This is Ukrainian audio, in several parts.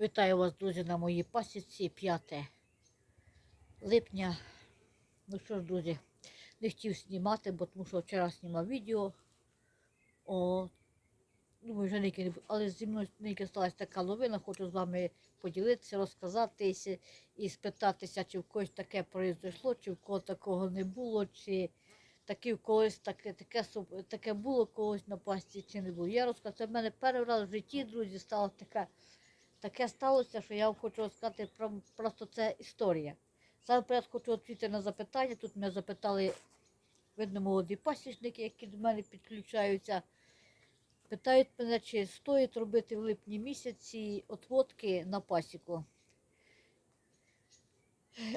Вітаю вас, друзі, на моїй пасіці 5 липня. Ну що ж, друзі, не хотів знімати, бо тому що вчора знімав відео. О, думаю, вже не але зі мною нині сталася така новина, хочу з вами поділитися, розказатися і спитатися, чи в когось таке произошло, чи в кого такого не було, чи таке в когось таке, таке, таке було когось на пасті, чи не було. Я розказую, в мене перший раз в житті, друзі, стало таке таке сталося, що я вам хочу розказати про просто це історія. Саме перед хочу відповісти на запитання. Тут мене запитали, видно, молоді пасічники, які до мене підключаються. Питають мене, чи стоїть робити в липні місяці отводки на пасіку.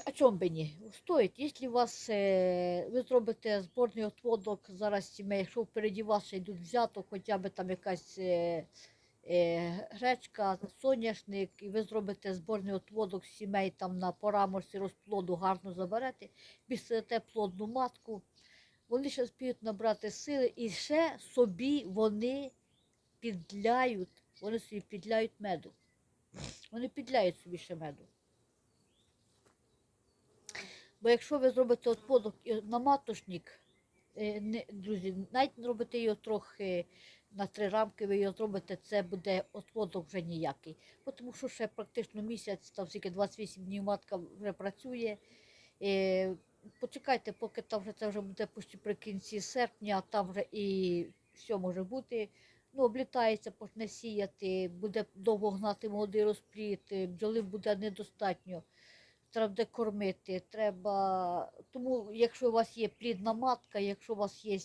А чому би ні? Стоїть. Якщо у вас е, ви зробите зборний отводок зараз якщо впереді вас йдуть взято, хоча б там якась е, гречка, соняшник, і ви зробите зборний отводок сімей там на пораморці розплоду гарно заберете, післяте плодну матку, вони ще спіють набрати сили і ще собі вони підляють, вони собі підляють меду. Вони підляють собі ще меду. Бо якщо ви зробите отводок на матошник, е, друзі, навіть робите його трохи на три рамки, ви його зробите, це буде отводок вже ніякий. Тому що ще практично місяць, там тільки 28 днів матка вже працює. Е, почекайте, поки там вже це вже буде почти при кінці серпня, а там вже і все може бути. Ну, облітається, почне сіяти, буде довго гнати молодий розпліт, е, бджоли буде недостатньо. Треба буде кормити, треба. Тому, якщо у вас є плідна матка, якщо у вас є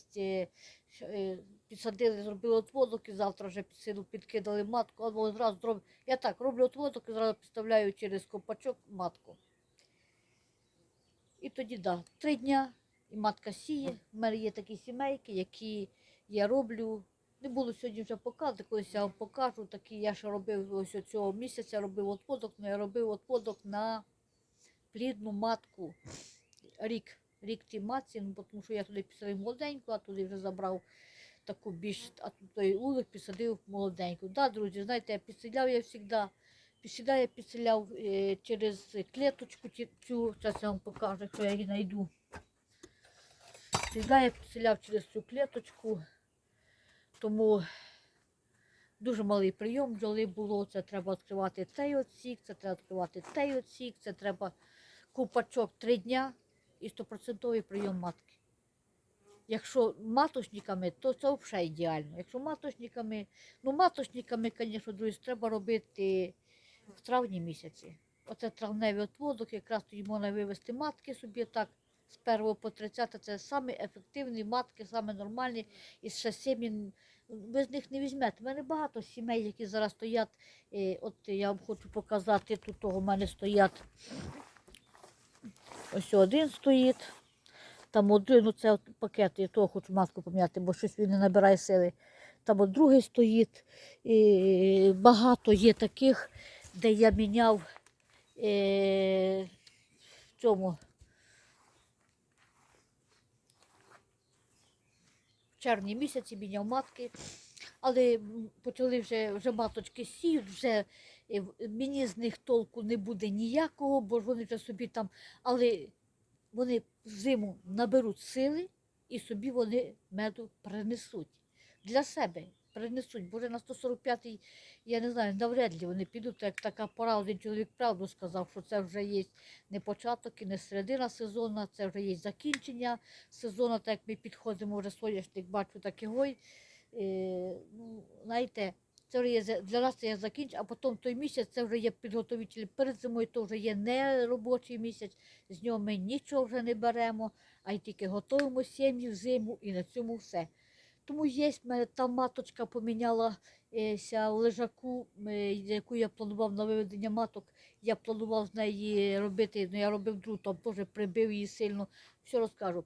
е, підсадили, зробили отводок і завтра вже під силу підкидали матку, або зразу зроб... Я так роблю отводок і зразу підставляю через копачок матку. І тоді да, три дня і матка сіє. У мене є такі сімейки, які я роблю. Не буду сьогодні вже показувати, колись я вам покажу. Такі я ще робив ось цього місяця, робив отводок, але я робив отводок на плідну матку. Рік. Рік тій матці, ну, тому що я туди підсадив молоденьку, а туди вже забрав таку більш, а той улик підсадив молоденьку. Да, друзі, знаєте, я підсіляв я завжди. Підсіляв я підсіляв е, через клеточку цю, зараз я вам покажу, якщо я її знайду. Підсіляв я підсіляв через цю клеточку, тому дуже малий прийом бджоли було. Це треба відкривати цей отсік, це треба відкривати цей отсік, це треба купачок три дня і стопроцентовий прийом матки. Якщо маточниками, то це взагалі ідеально. Якщо маточниками, ну маточниками, звісно, друзі, треба робити в травні місяці. Оце травневий отводок, якраз тоді можна вивести матки собі так з 1 по 30. Це самі ефективні матки, саме нормальні. І ще сім'ї, ви з них не візьмете. У мене багато сімей, які зараз стоять. е, От я вам хочу показати, тут у мене стоять. Ось один стоїть. Там один, ну це от пакет, я того хочу матку поміняти, бо щось він не набирає сили. Там от другий стоїть. І багато є таких, де я міняв е, в цьому. В червні місяці міняв матки, але почали вже, вже маточки сіють, вже е, мені з них толку не буде ніякого, бо вони вже собі там, але вони зиму наберуть сили і собі вони меду принесуть. Для себе принесуть. Бо вже на 145-й, я не знаю, навряд ли вони підуть, як така пора, один чоловік правду сказав, що це вже є не початок і не середина сезону, це вже є закінчення сезону, так як ми підходимо вже соняшник, бачу такий гой. Е, ну, знаєте, це вже є для нас це є закінчення, а потім той місяць це вже є підготовитель перед зимою, то вже є не робочий місяць, з нього ми нічого вже не беремо, а й тільки готуємо сім'ї в зиму і на цьому все. Тому є та маточка помінялася в лежаку, е, яку я планував на виведення маток. Я планував з неї робити, ну я робив другу, там теж прибив її сильно, все розкажу.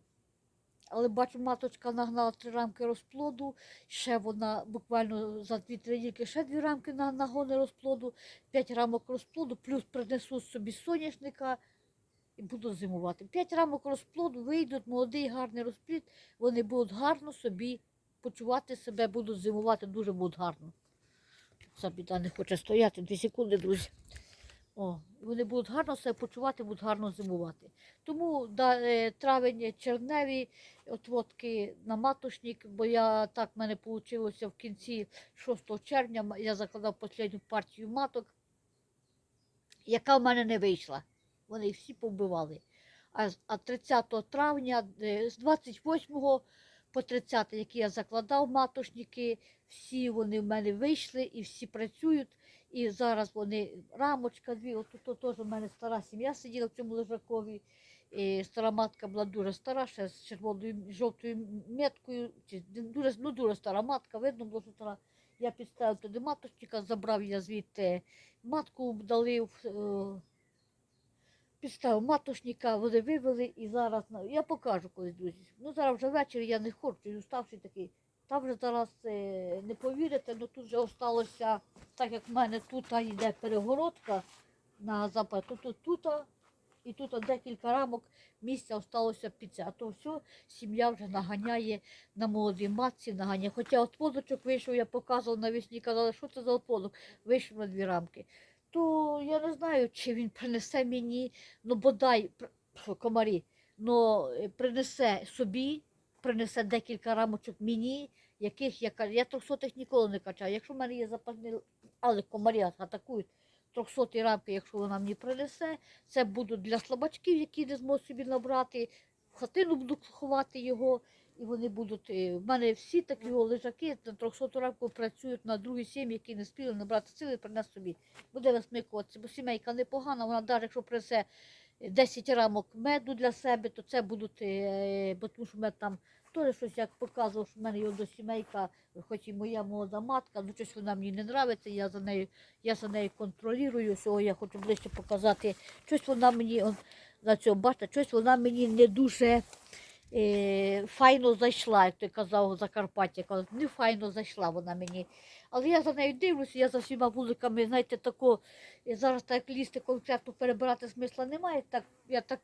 Але бачу, маточка нагнала три рамки розплоду, ще вона буквально за дві-три недільки ще дві рамки на нагони розплоду, п'ять рамок розплоду, плюс принесу собі соняшника і буду зимувати. П'ять рамок розплоду вийдуть, молодий гарний розплід, вони будуть гарно собі почувати себе, будуть зимувати дуже будуть гарно. ця біда не хоче стояти. Дві секунди, друзі. О, вони будуть гарно себе почувати, будуть гарно зимувати. Тому да, е, травень червневі отводки на матошник, бо я так в мене вийшло в кінці 6 червня. Я закладав останню партію маток, яка в мене не вийшла. Вони їх всі повбивали. А, а 30 травня, е, з 28 по 30, які я закладав матошники, всі вони в мене вийшли і всі працюють. І зараз вони рамочка дві, от теж у мене стара сім'я сиділа в цьому лежакові. І стара матка була дуже стара, ще з червоною жовтою меткою, дуже, ну, дуже стара матка, видно було, що стара. Я підставив туди маточника, забрав я звідти матку, дали, в, е, підставив матошника, вони вивели і зараз, я покажу колись, друзі. Ну зараз вже ввечері я не хочу, і уставший такий. Там вже зараз е, не повірите, але тут вже осталося, так як в мене тут йде перегородка на запад, то тут, тут і тут декілька рамок місця осталося під це. А то все, сім'я вже наганяє на молодій матці, наганяє. Хоча отводочок вийшов, я показував навесні, казали, що це за отводок, вийшов на дві рамки. То я не знаю, чи він принесе мені, ну бодай комарі, ну принесе собі, принесе декілька рамочок мені, яких я я трьохсотих ніколи не качаю. Якщо в мене є запасні, але комарі атакують трьохсоті рамки, якщо вона мені принесе, це будуть для слабачків, які не зможуть собі набрати. В хатину буду ховати його, і вони будуть. е, В мене всі такі лежаки на 300 рамку працюють на другій сім'ї, які не спіли набрати сили, принес собі. Буде висмикуватися, бо сімейка непогана, вона навіть якщо принесе 10 рамок меду для себе, то це будуть, е, бо тому що мед там теж щось як показував, що в мене його до сімейка, хоч і моя молода матка, ну щось вона мені не подобається, я за нею, я за нею контролюю. Сього я хочу ближче показати. Щось вона мені, он, на цьому, бачите, щось вона мені не дуже е, файно зайшла, як той казав Закарпаття. Не файно зайшла вона мені. Але я за нею дивлюся, я за всіма вуликами, знаєте, тако, і зараз так лізти конкретно перебирати смисла немає. Так, я так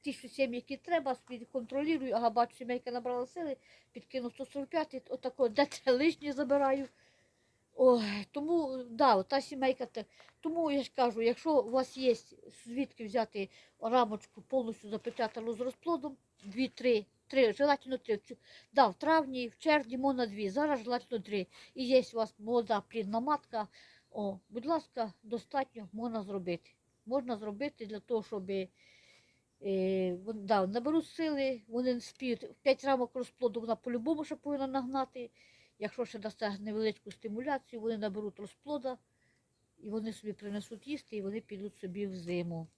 ті що сім'ї, які треба, контролюю, ага, бачу, сімейка набрала сили, підкину 145, отако, де це лишнє забираю. Ой, тому, да, та сімейка. Тому я ж кажу, якщо у вас є звідки взяти рамочку повністю запечатану з розплодом, дві-три, три, желательно три. Да, в травні, в червні можна дві, зараз желательно три. І є у вас молода плідна матка, о, будь ласка, достатньо можна зробити. Можна зробити для того, щоб е, да, наберуть сили, вони спіють. 5 рамок розплоду вона по-любому ще повинна нагнати. Якщо ще дасте невеличку стимуляцію, вони наберуть розплода, і вони собі принесуть їсти, і вони підуть собі в зиму.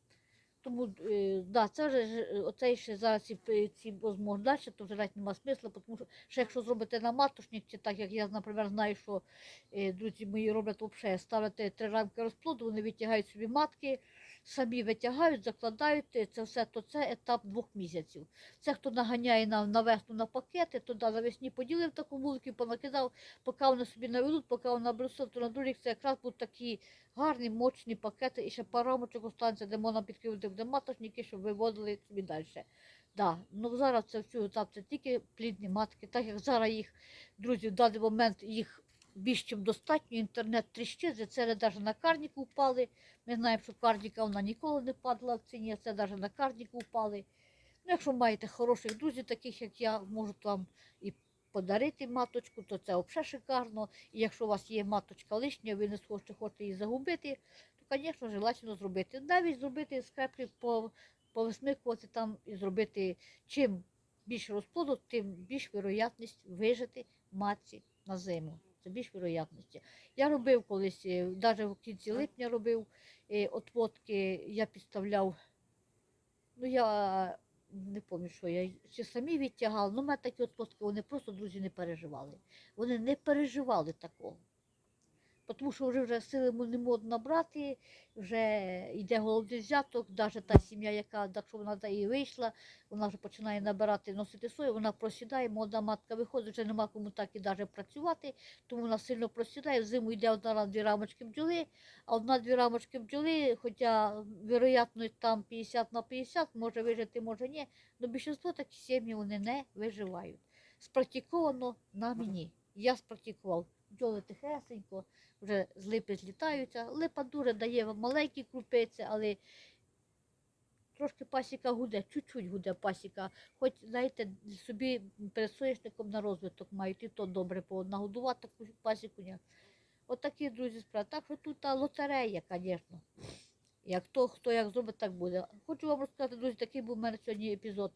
Тому е, да, це вже е, оцей ще зараз ці, п- ці возможно далі, то вже навіть нема смисла, тому що ще якщо зробити на матушні, чи так як я, наприклад, знаю, що е, друзі мої роблять взагалі, ставити три рамки розплоду, вони витягають собі матки, самі витягають, закладають е, це все, то це етап двох місяців. Це хто наганяє на, на весну на пакети, то да, навесні поділив таку вулику, понакидав, поки вони собі наведуть, поки вони набросуть, то на другий це якраз будуть такі гарні, мощні пакети, і ще пара рамочок останеться, де можна підкинути де маточники, щоб виводили собі далі. Да. Ну зараз це всю етап, це тільки плідні матки, так як зараз їх, друзі, в даний момент їх більш чим достатньо, інтернет тріщить, це навіть на карніку впали. Ми знаємо, що карніка вона ніколи не падала в ціні, це навіть на карніку впали. Ну, якщо маєте хороших друзів, таких як я, можу вам і подарити маточку, то це взагалі шикарно. І якщо у вас є маточка лишня, ви не схочете, хочете її загубити, то, звісно, желательно зробити. Навіть зробити скреплі по, повисмикувати там і зробити чим більше розплоду, тим більш вироятність вижити матці на зиму. Це більш вероятності. Я робив колись, навіть в кінці липня робив е, отводки, я підставляв. Ну, я не пам'ятаю, що я чи самі відтягала. Ну, в мене такі отводки, вони просто, друзі, не переживали. Вони не переживали такого. Тому що вже, вже сили не можна набрати, вже йде головний взяток, навіть та сім'я, яка, якщо вона і вийшла, вона вже починає набирати, носити сою, вона просідає, молода матка виходить, вже нема кому так і навіть працювати, тому вона сильно просідає, взиму йде одна-дві рамочки бджоли, а одна-дві рамочки бджоли, хоча, вероятно, там 50 на 50, може вижити, може ні, але більшість такі сім'ї вони не виживають. Спрактиковано на мені. Я спрактикував. Бджоли тихесенько, вже з липи злітаються. Липа дуже дає маленькі крупиці, але трошки пасіка гуде, чуть-чуть гуде пасіка. Хоч, знаєте, собі перед соняшником на розвиток мають, і то добре, нагодувати таку пасіку. Ні. От друзі, справи. Так що тут та лотерея, звісно. Як то, хто як зробить, так буде. Хочу вам розказати, друзі, такий був у мене сьогодні епізод.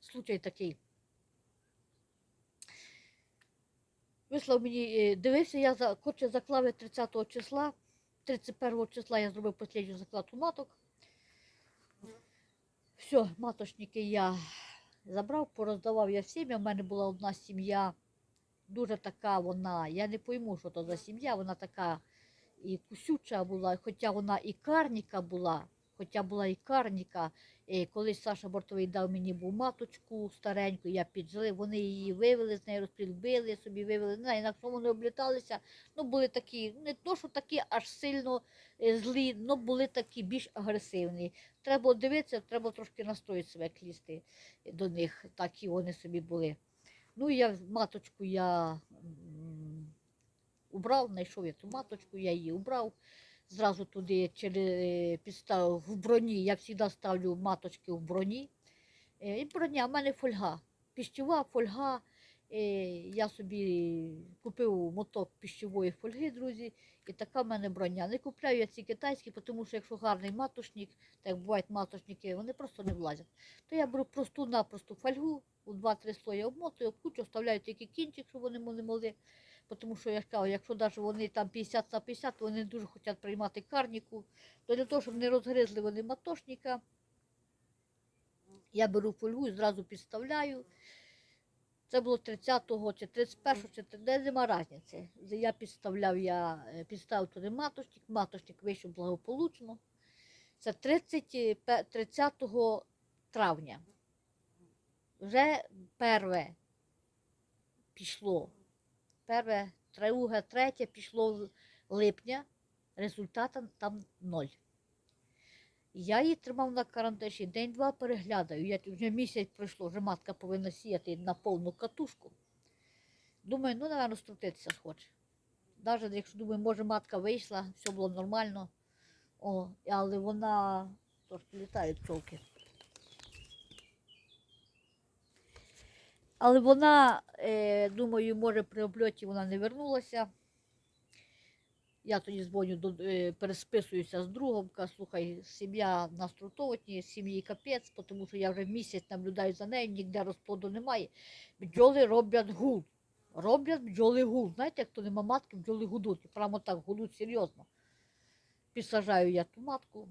Случай такий. Вислав мені, е, дивився, я за, хоче заклав я 30 числа. 31 числа я зробив останню закладку маток. Все, маточники я забрав, пороздавав я всім. У мене була одна сім'я, дуже така вона, я не пойму, що то за сім'я, вона така і кусюча була, хоча вона і карніка була, хоча була і колись Саша Бортовий дав мені був маточку стареньку, я піджили, вони її вивели, з нею розпілбили, собі вивели, не знаю, інакше вони обліталися. Ну, були такі, не то, що такі аж сильно е, злі, але були такі більш агресивні. Треба дивитися, треба трошки настроїти себе клісти до них, такі вони собі були. Ну, я маточку я убрав, знайшов я ту маточку, я її убрав. Зразу туди через підставив в броні. Я завжди ставлю маточки в броні. Е, І броня, в мене фольга. Піщова фольга. Е, Я собі купив моток піщової фольги, друзі, і така в мене броня. Не купляю я ці китайські, тому що якщо гарний маточник, так як бувають маточники, вони просто не влазять. То я беру просту-напросту фольгу, у 2-3 слої обмотую, кучу, вставляю тільки кінчик, щоб вони не могли. Тому що я кажу, якщо навіть вони там 50 на 50, вони дуже хочуть приймати карніку, то для того, щоб не розгризли вони матошника, я беру фольгу і зразу підставляю. Це було 30-го чи 31-го, чи де нема різниці. Я підставляв, я е, підставив туди матошник, матошник вийшов благополучно. Це 30, е, 30 травня. Вже перше пішло. Перше, друге, третє пішло липня, результату там ноль. Я її тримав на карандаші, день-два переглядаю. Я вже місяць пройшло, вже матка повинна сіяти на повну катушку. Думаю, ну, напевно, струтитися схоче. Навіть якщо думаю, може матка вийшла, все було нормально. О, але вона трошки літають пчолки. Але вона, е, думаю, може при обльоті вона не вернулася. Я тоді дзвоню, до, е, пересписуюся з другом, кажу, слухай, сім'я на Струтовотні, сім'ї капець, тому що я вже місяць наблюдаю за нею, ніде розплоду немає. Бджоли роблять гул. Роблять бджоли гул. Знаєте, як то нема матки, бджоли гудуть. Прямо так гудуть серйозно. Підсажаю я ту матку,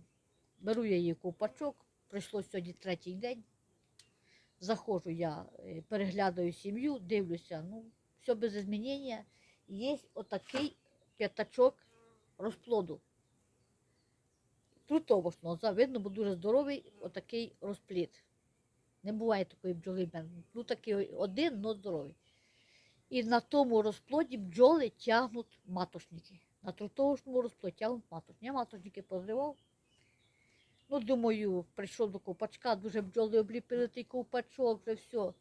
беру я її ковпачок, прийшло сьогодні третій день. Заходжу я, е, переглядаю сім'ю, дивлюся, ну, все без змінення. Є отакий п'ятачок розплоду. Трутовошного, за- видно, бо дуже здоровий отакий розплід. Не буває такої бджоли. Ну такий один, але здоровий. І на тому розплоді бджоли тягнуть матошники. На трутовошному розплоді тягнуть матошники. Я матошники позривав. Ну, думаю, прийшов до ковпачка, дуже бджоли обліпили той ковпачок, вже все.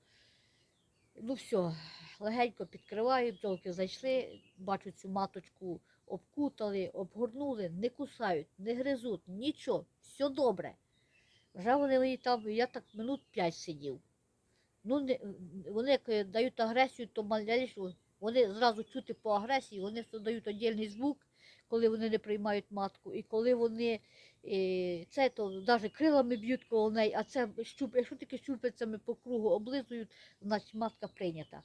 Ну все, легенько підкриваю, бджолки зайшли, бачу цю маточку, обкутали, обгорнули, не кусають, не гризуть, нічого, все добре. Вже вони мені там, я так минут п'ять сидів. Ну, не, вони як е, дають агресію, то малярішу, вони зразу чути по агресії, вони дають віддільний звук, коли вони не приймають матку. І коли вони е, це то навіть крилами б'ють коло неї, а це щуп, якщо тільки щупальцями по кругу облизують, значить матка прийнята.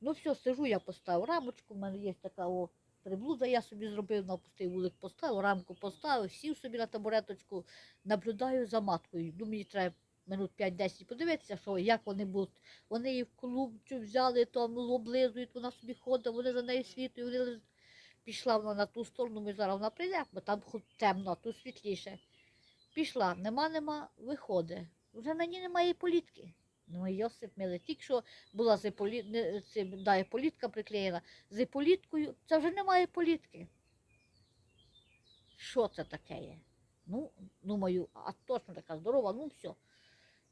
Ну все, сижу, я поставив рамочку, в мене є така о, приблуда, я собі зробив, на пустий вулик поставив, рамку поставив, сів собі на табуреточку, наблюдаю за маткою. Думаю, мені треба минут 5-10 подивитися, що, як вони будуть. Вони її в клубчу взяли, там облизують, вона собі ходить, вони за нею світують, вони. Пішла вона на ту сторону, ми зараз вона прийде, бо там хоч темно, тут світліше. Пішла, нема, нема, виходить. Вже на ній немає політки. Ну, Йосип милий, тільки що була з іполі... цим, да, іполітка приклеєна. З іполіткою це вже немає політки. Що це таке є? Ну, думаю, а точно така здорова, ну все.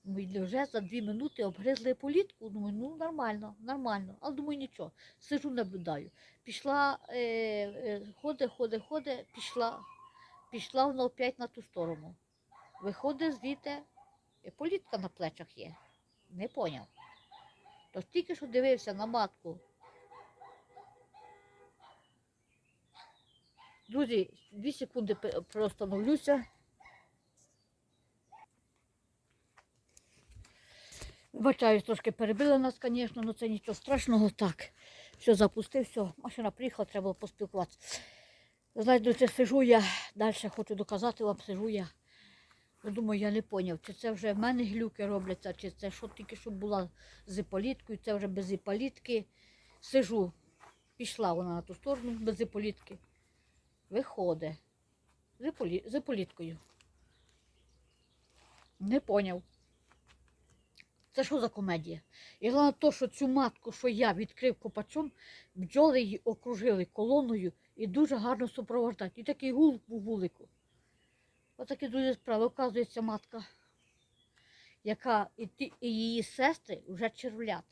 Вже за дві минути обгризли політку. Думаю, ну нормально, нормально. Але думаю, нічого. Сижу, наблюдаю. Пішла, е, е, ходе, ходе, ходе, пішла, пішла вона опять на ту сторону. Виходить звідти, політка на плечах є. Не поняв. Тож тільки що дивився на матку. Друзі, дві секунди пе- Вибачаюсь, трошки перебили нас, звісно, але це нічого страшного. Так, все запустив, все, машина приїхала, треба було поспілкуватися. Знаєте, друзі, сижу я, далі хочу доказати вам, сижу я. Я Думаю, я не поняв, чи це вже в мене глюки робляться, чи це що тільки що була з іполіткою, це вже без іполітки. Сижу, пішла вона на ту сторону без іполітки. Виходить. З, іполі... з іполіткою. Не поняв. Це що за комедія? І головне то, що цю матку, що я відкрив копачом, бджоли її окружили колоною і дуже гарно супроводжають. І такий гул у вулику. Отакі дуже справи. Оказується матка, яка і, ті, і її сестри вже червлят.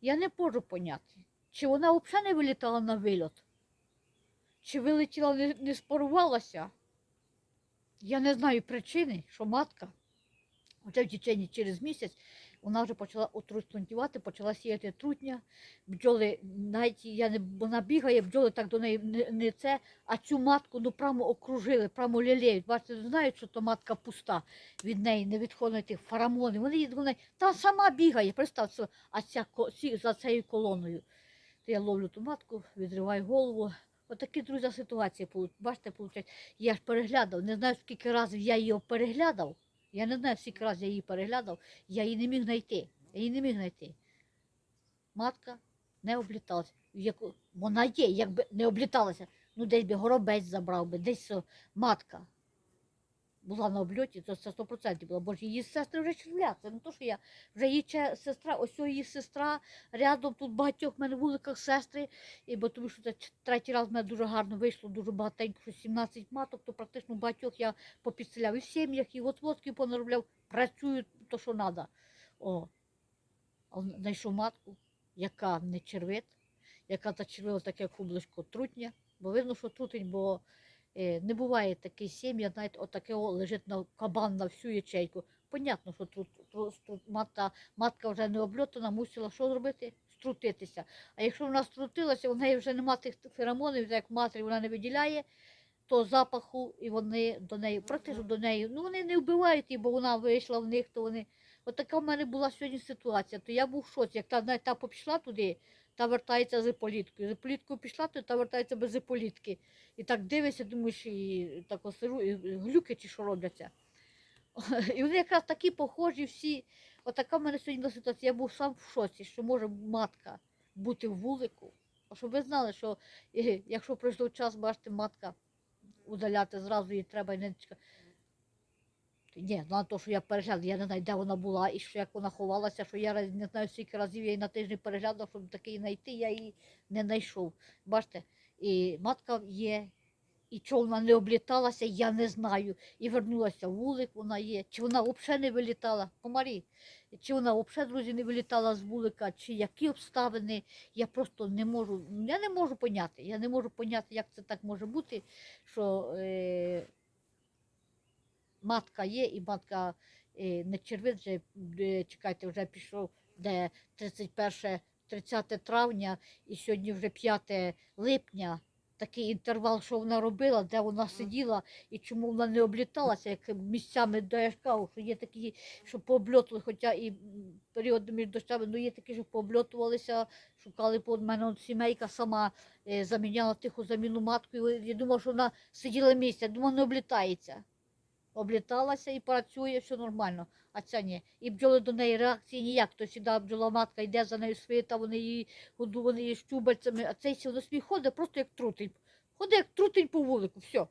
Я не можу поняти, чи вона взагалі не вилітала на вильот, чи вилетіла, не, не спарувалася. Я не знаю причини, що матка вже в течение через місяць вона вже почала отрутнювати, почала сіяти трутня. Бджоли, навіть я не вона бігає, бджоли так до неї не, не це, а цю матку ну прямо окружили, прямо лілеють. Бачите, знають, що то матка пуста, від неї не відходять тих фарамонів. Вони її вони та сама бігає, представте, а ця за цією колоною. То я ловлю ту матку, відриваю голову. Отакі, друзі, ситуації. Бачите, виходить, я ж переглядав, не знаю, скільки разів я її переглядав. Я не знаю, скільки разів я її переглядав, я її не міг знайти. Я її не міг знайти. Матка не обліталася. Вона є, якби не обліталася. Ну, десь би горобець забрав би, десь матка була на обльоті, то це 100% було. Бо ж її сестри вже червляться. Це не то, що я вже її сестра, ось її сестра, рядом тут багатьох в мене вуликах сестри, і, бо тому що це третій раз в мене дуже гарно вийшло, дуже багатенько, що 17 маток, то практично багатьох я попідселяв і в сім'ях, і от водки понаробляв, працюють то, що треба. О, знайшов матку, яка не червить, яка зачервила таке кубличко трутня, бо видно, що трутень, бо не буває такий сім'я, знаєте, отаке лежить на кабан на всю ячейку. Понятно, що тут, тут, тут матка, матка вже не обльотана, мусила що зробити? Струтитися. А якщо вона струтилася, у неї вже нема тих феромонів, як матері вона не виділяє, то запаху, і вони до неї, практично до неї, ну вони не вбивають її, бо вона вийшла в них, то вони. От така в мене була сьогодні ситуація. То я був в шоці. Як та, навіть та попішла туди, та вертається з іполіткою. З іполіткою пішла, то та вертається без іполітки. І так дивишся, думаєш, і так осиру, і глюки чи що робляться. І вони якраз такі похожі всі. Отака в мене сьогодні була ситуація. Я був сам в шоці, що може матка бути в вулику. А щоб ви знали, що е, якщо пройшов час, бачите, матка удаляти зразу її треба і не. Ні, на те, що я переглядав, я не знаю, де вона була і що як вона ховалася, що я не знаю, скільки разів я її на тиждень переглядав, щоб таки знайти, я її не знайшов. Бачите, і матка є, і чого вона не обліталася, я не знаю. І вернулася вулик, вона є. Чи вона взагалі не вилітала? Комарі. Чи вона взагалі, друзі, не вилітала з вулика, чи які обставини, я просто не можу, я не можу поняти. Я не можу поняти, як це так може бути, що. Е, матка є, і матка е, не червить, е, чекайте, вже пішов де 31, 30 травня, і сьогодні вже 5 липня. Такий інтервал, що вона робила, де вона сиділа і чому вона не обліталася, як місцями до кажу, що є такі, що пообльотували, хоча і м, періоди між дощами, ну є такі, що пообльотувалися, шукали по мене от сімейка сама е, заміняла тиху заміну матку. Я думала, що вона сиділа місяць, думала, не облітається обліталася і працює, все нормально. А ця ні. І бджоли до неї реакції ніяк. То сюди бджола матка йде за нею свита, вони її вони її щубальцями, а цей сі собі ходить просто як трутень. Ходить як трутень по вулику, все.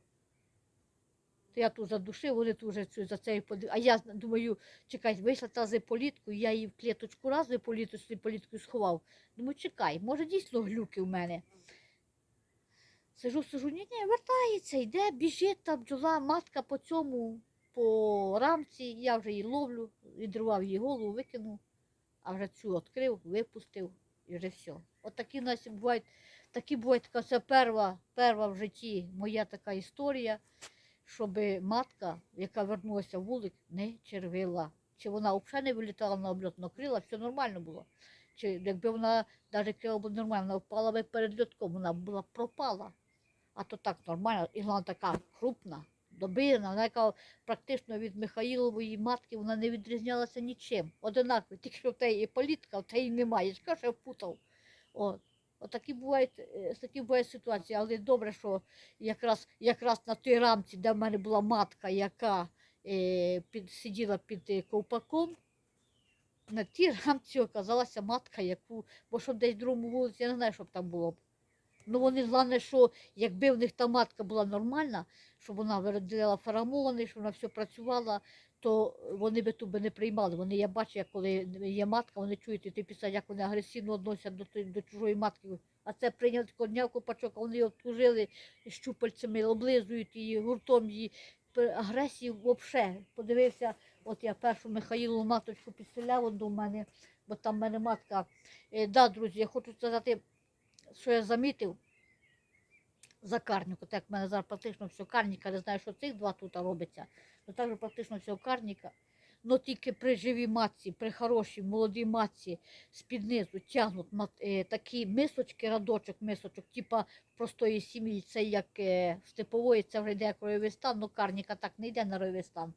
То я тут задушив, вони тут вже за цею подив. А я думаю, чекай, вийшла та з політкою, я її в клеточку раз з політку, політкою сховав. Думаю, чекай, може дійсно глюки в мене. Сижу, сижу, ні, ні, вертається, йде, біжить та бджола, матка по цьому. по рамці, я вже її ловлю, відривав її голову, викинув, а вже цю відкрив, випустив і вже все. От такі в нас бувають, такі бувають, така це перва, перва в житті моя така історія, щоб матка, яка вернулася в вулик, не червила. Чи вона взагалі не вилітала на обльот, но крила, все нормально було. Чи якби вона навіть крила було нормально, впала би перед льотком, вона була пропала. А то так нормально, і вона така крупна, добирна, вона яка практично від Михаїлової матки вона не відрізнялася нічим. Одинаково, тільки що в теї політка, в теї немає. Я ж кажу, що я впутав. От. Отакі бувають, е, такі бувають ситуації, але добре, що якраз, якраз на той рамці, де в мене була матка, яка е, під, сиділа під е, ковпаком, на тій рамці оказалася матка, яку, бо що десь в другому вулиці, я не знаю, що б там було. Ну вони головне, що якби в них та матка була нормальна, щоб вона виробляла феромони, щоб вона все працювала, то вони би ту би не приймали. Вони, я бачу, як коли є матка, вони чують, і ти писав, як вони агресивно відносяться до, до чужої матки. А це прийняв такого дня копачок, а вони його обтужили щупальцями, облизують її, гуртом її. Агресії взагалі. Подивився, от я першу Михаїлу маточку підселяв до мене, бо там в мене матка. Е, да, друзі, я хочу сказати, що я замітив за карніку, так як в мене зараз практично все карніка, не знаю, що цих два тут робиться, то так практично все карніка. Ну тільки при живій матці, при хорошій молодій матці з-під низу тягнуть е, такі мисочки, радочок, мисочок, типа простої сім'ї, це як е, степової, це вже йде як ройовий стан, ну карніка так не йде на ройовий стан.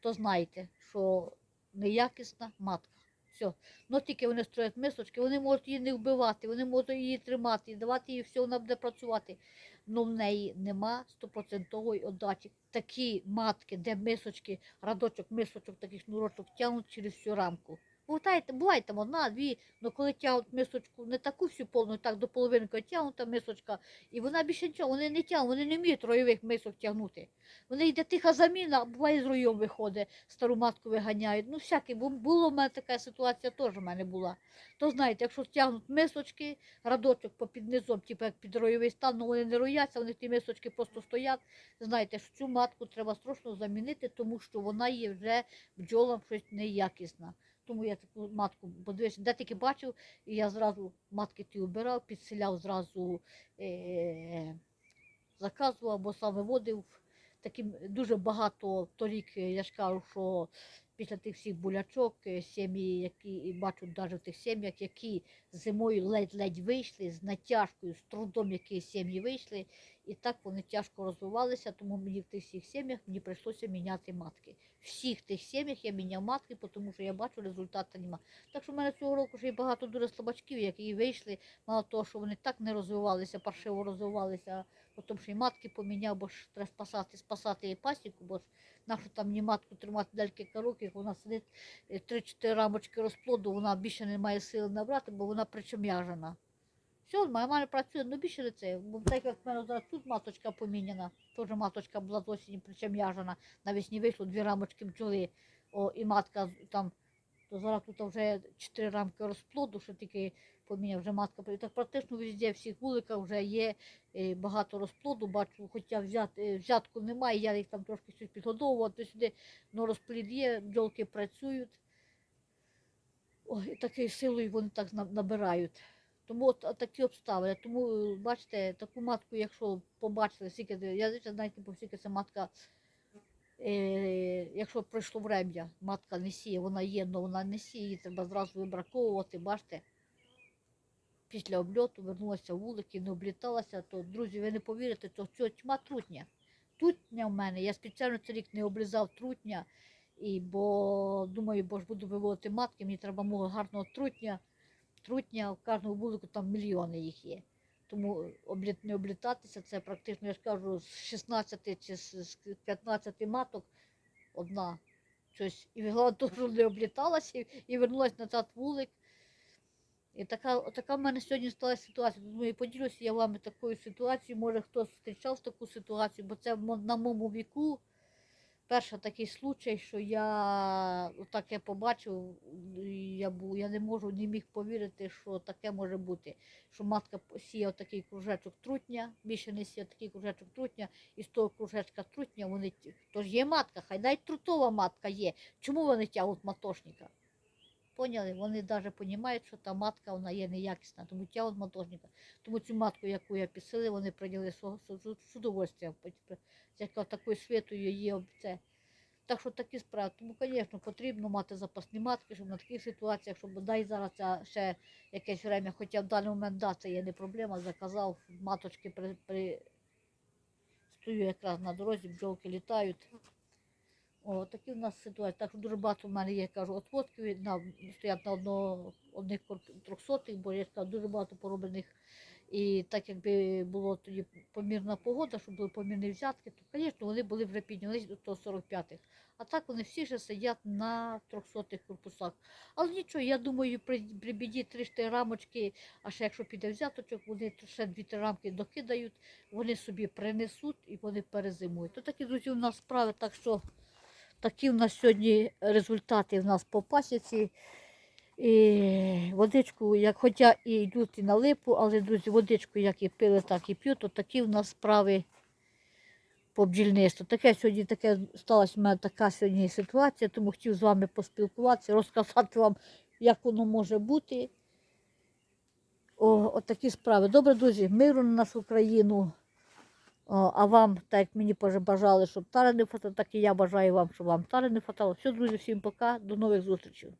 То знаєте, що неякісна матка. Все. Ну тільки вони строять мисочки, вони можуть її не вбивати, вони можуть її тримати, і давати їй все, вона буде працювати. Ну в неї нема стопроцентової отдачі. Такі матки, де мисочки, радочок, мисочок, таких шнурочок тягнуть через всю рамку. Буваєте, буває там одна, дві, але коли тягнуть мисочку, не таку всю повну, так до половинки тягнута мисочка, і вона більше нічого, вони не тягнуть, вони не вміють ройових мисок тягнути. Вони йде тиха заміна, буває з ройом виходить, стару матку виганяють. Ну, всяке, бу- було в мене така ситуація, теж в мене була. То знаєте, якщо тягнуть мисочки, радочок попід низом, типу як під ройовий стан, ну вони не рояться, вони ті мисочки просто стоять. Знаєте, що цю матку треба срочно замінити, тому що вона є вже бджолам щось неякісна. Тому я таку матку подивився, де тільки бачив, і я зразу матки ті обирав, підселяв зразу е- заказував або сам виводив. Таким дуже багато торік, я ж кажу, що після тих всіх болячок, е, сім'ї, які бачу навіть в тих сім'ях, які зимою ледь-ледь вийшли, з натяжкою, з трудом, які сім'ї вийшли, і так вони тяжко розвивалися, тому мені в тих всіх сім'ях мені прийшлося міняти матки. Всіх тих сім'ях я міняв матки, тому що я бачу, результату нема. Так що в мене цього року ще й багато дуже слабачків, які вийшли, мало того, що вони так не розвивалися, паршиво розвивалися, а потім ще й матки поміняв, бо ж треба спасати, спасати і пасіку, бо ж нашу там мені матку тримати декілька років, вона сидить е, 3-4 рамочки розплоду, вона більше не має сили набрати, бо вона причем'яжена. Все, нормально працює, ну більше не це. Бо так як в мене зараз тут маточка поміняна, теж маточка була з осені причем'яжена, навесні вийшло дві рамочки бджоли, о, і матка там, то зараз тут вже чотири рамки розплоду, що тільки поміняв вже матка. Так практично везде, в всіх вуликах вже є е, багато розплоду, бачу, хоча взят, е, взятку немає, я їх там трошки щось підгодовував, то сюди, ну розплід є, бджолки працюють. Ой, такою силою вони так набирають. Тому от, от такі обставини. Тому, е, бачите, таку матку, якщо побачили, скільки, я звичайно, знаєте, по скільки ця матка, е, якщо пройшло врем'я, матка не сіє, вона є, але вона не сіє, її треба зразу вибраковувати, бачите. Після обльоту вернулася вулики, не обліталася, то, друзі, ви не повірите, то цього тьма трутня. Трутня в мене. Я спеціально цей рік не облизав трутня, і, бо думаю, бо ж буду виводити матки, мені треба мого гарного трутня. Трутня в кожному вулику там мільйони їх є. Тому не облітатися, це практично, я ж кажу, з 16 чи з з 15 маток одна. Щось. І то, не обліталася і, і вернулася назад вулик. І така, така в мене сьогодні сталася ситуація. Думаю, поділюся я вами такою ситуацією. Може хтось зустрічав таку ситуацію, бо це на моєму віку перший такий случай, що я таке побачив, я, був, я не можу, не міг повірити, що таке може бути. Що матка сіяв такий кружечок трутня, більше не сіяв такий кружечок трутня, і з того кружечка трутня вони. Тож є матка, хай навіть трутова матка є. Чому вони тягнуть матошника? Поняли? Вони навіть розуміють, що та матка вона є неякісна, тому тягнуть матошника. Тому цю матку, яку я підсилив, вони прийняли з удовольствием. Яка такою світою є це. Так що такі справи. Тому, звісно, потрібно мати запасні матки, щоб на таких ситуаціях, щоб дай зараз ще якесь время, хоча в даний момент да, це є не проблема, заказав маточки при, при... стою якраз на дорозі, бджолки літають. О, такі в нас ситуації. Так що дуже багато в мене є, кажу, отводків, на, стоять на одного, одних трьохсотих, бо я кажу, дуже багато пороблених. І так якби було тоді помірна погода, щоб були помірні взятки, то, звісно, вони були вже піднялись до 145-х. А так вони всі ще сидять на 300-х корпусах. Але нічого, я думаю, при, при біді 3-4 рамочки, а ще якщо піде взяточок, вони ще 2-3 рамки докидають, вони собі принесуть і вони перезимують. То такі, друзі, у нас справи, так що такі в нас сьогодні результати в нас по пасіці. І водичку, як хоча і йдуть і на липу, але, друзі, водичку, як і пили, так і п'ють, то такі в нас справи по бджільництву. Таке сьогодні таке сталася в мене така сьогодні ситуація, тому хотів з вами поспілкуватися, розказати вам, як воно може бути. О, от такі справи. Добре, друзі, миру на нашу країну. О, а вам, так як мені бажали, щоб тари не фото, так і я бажаю вам, щоб вам тари не фатало. Все, друзі, всім пока, до нових зустрічей.